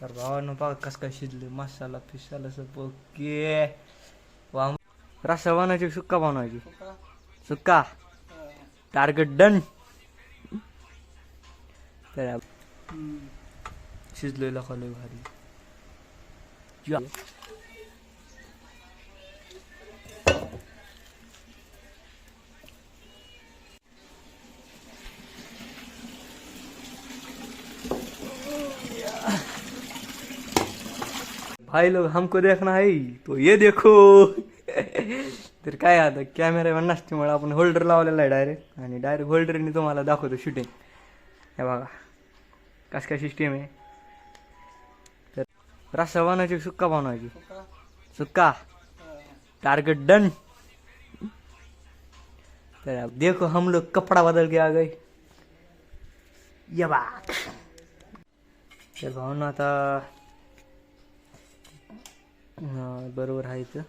तर भावानं बघा कसं काय शिजले मसाला फिसाला सब ओके वा रस्सा बनवायची सुक्का बनवायची सुक्का टार्गेट डन तर शिजलेला खाली भारी भाई लोग हमको देखना है तो ये देखो। तर काय आता कॅमेरा नसल्यामुळे आपण होल्डर लावलेला आहे डायरेक्ट आणि डायरेक्ट होल्डरने तुम्हाला दाखवतो शूटिंग हे बघा. कस काय सिस्टीम आहे. तर रस्सा बनवायची सुक्का बनवायची? सुक्का. टारगेट डन तर देखो हम लोग कपड़ा बदल के आ गए. ये बा तर भावना आता हा, बरोबर आहे इथं.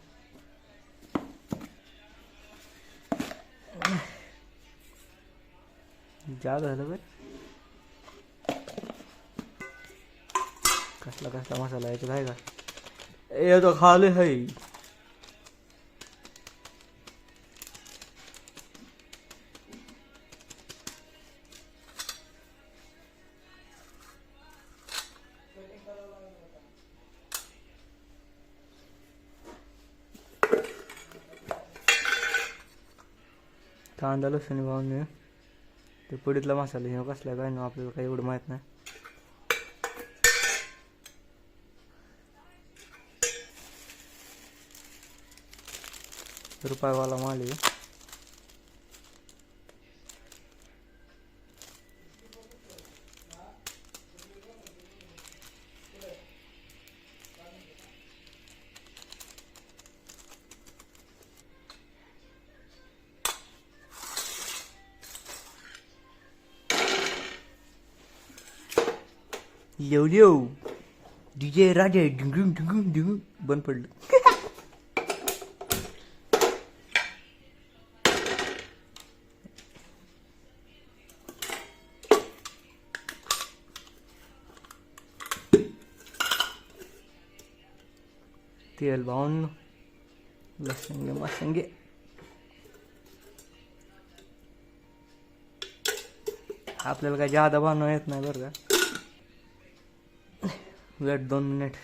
जा झालं बर कसला कसला मसाला याच्यात आहे का? ए तो खाले है कांदा लसूण भावून मी ते पुडीतला मसाला हे कसला काय ना आपल्याला काही एवढं माहीत नाही. रुपयावाला माल आहे. लिव येऊ डीजे राजे डिंगून डिंगून डिंगून बंद पडलं. तेल भावून लसंगे मसंगे. आपल्याला काय जादा बनवा येत नाही बरं का? वेट दोन मिनिट.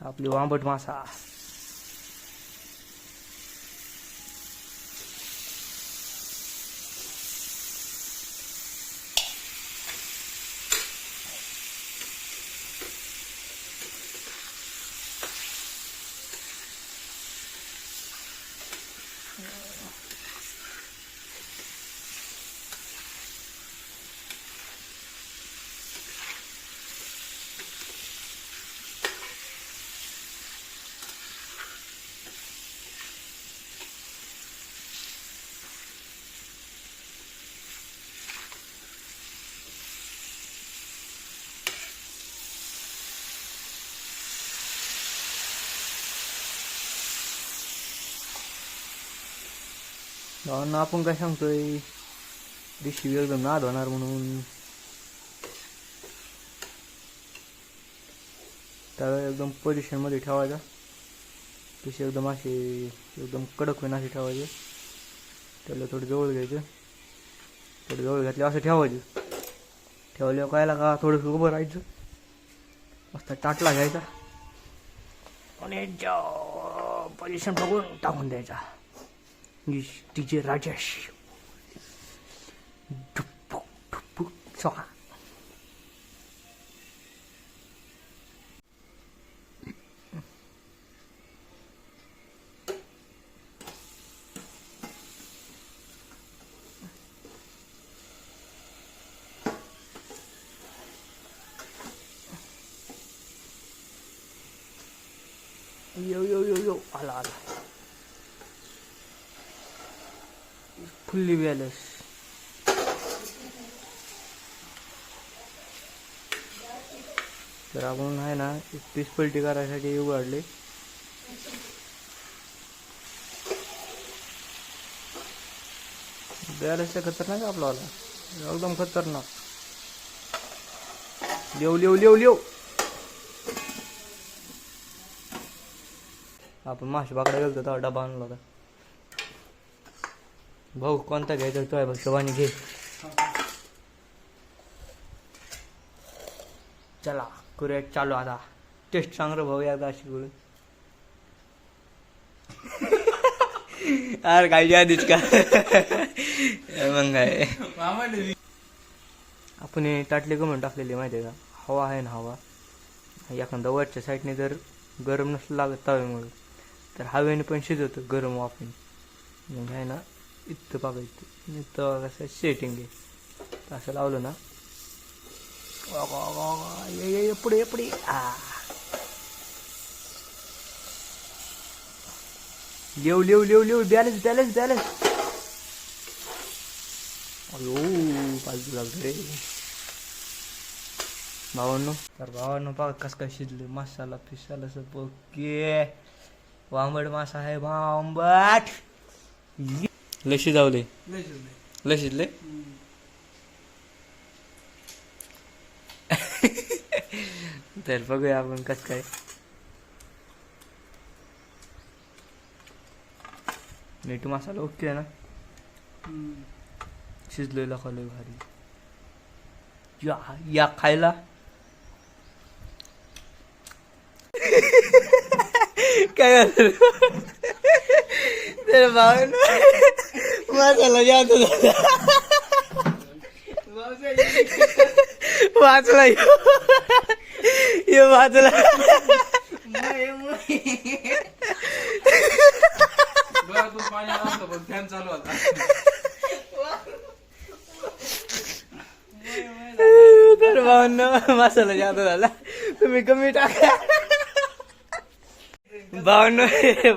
आपली वांबट मासा. Yeah. ना आपण काय सांगतोय? दिशी एकदम नाद होणार म्हणून. त्याला एकदम पोझिशनमध्ये ठेवायचा. पिशी एकदम असे एकदम कडक होईन असे ठेवायचे. त्याला थोडं जवळ घ्यायचं. थोडं जवळ घातले असं ठेवायचं. ठेवल्यावर कायला का थोडंसं उभं राहायचं. मस्त टाटला घ्यायचा. आणि पोझिशन बघून टाकून द्यायचा. डीजे राजेश डुप्पू डुप्पू स्वाहा यो यो यो यो आला आला फुल्ली बॅलन्स तर आपण आहे ना एक पलटी करायसाठी उघडले. बॅलन्स खतरनाक आहे एकदम खतरनाक. लिव लिव लिव लिव आपण मासे बाकडे गेलो होता डबा आणला होता. भाऊ कोणता घ्यायचा तो आहे बघ शोभानी घे. चला करूया चालू आता. टेस्ट सांग रे भाऊ एकदा अशी करून अरे काय आधीच का? मग काय? आपण हे ताटले गमन टाकलेले माहिती आहे का? हवा आहे ना हवा. एखादा वरच्या साईडने जर गरम नसलं लागत तव्यामुळे तर हवेने पण शिजवतो गरम वाफेने. मग आहे ना इथं बघा इथं. इथं कसं सेटिंग आहे. असं लावलं ना. ये पुढे पुढे. आ. Leave leave leave leave balance balance balance अयो बाजू लागलं रे भावांनो. तर भावांनो बघा कस काय शिजलं. मसाला फिसाला सब ओके वांबड मासा आहे भांबट लय शिजावले लय शिजले तर बघूया आपण कस काय. मीठ मसाला ओके आहे ना? शिजलेला खाल्लं भारी. या या खायला. काय झालं? तर भाऊ मसाला जास्त झाला. वाचला वाचला फॅन चालू तर भाऊंनो मसाला म्हणजे जात झाला. तुम्ही कमी टाका. भाऊंनो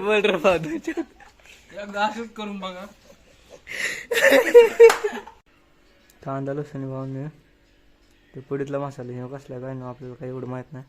बोल रे तुमच्या असंच करून बघा. कांदा लसूण भाऊने ते पुढीतला मसाला हे कसला काय ना आपल्याला काही एवढं माहीत नाही.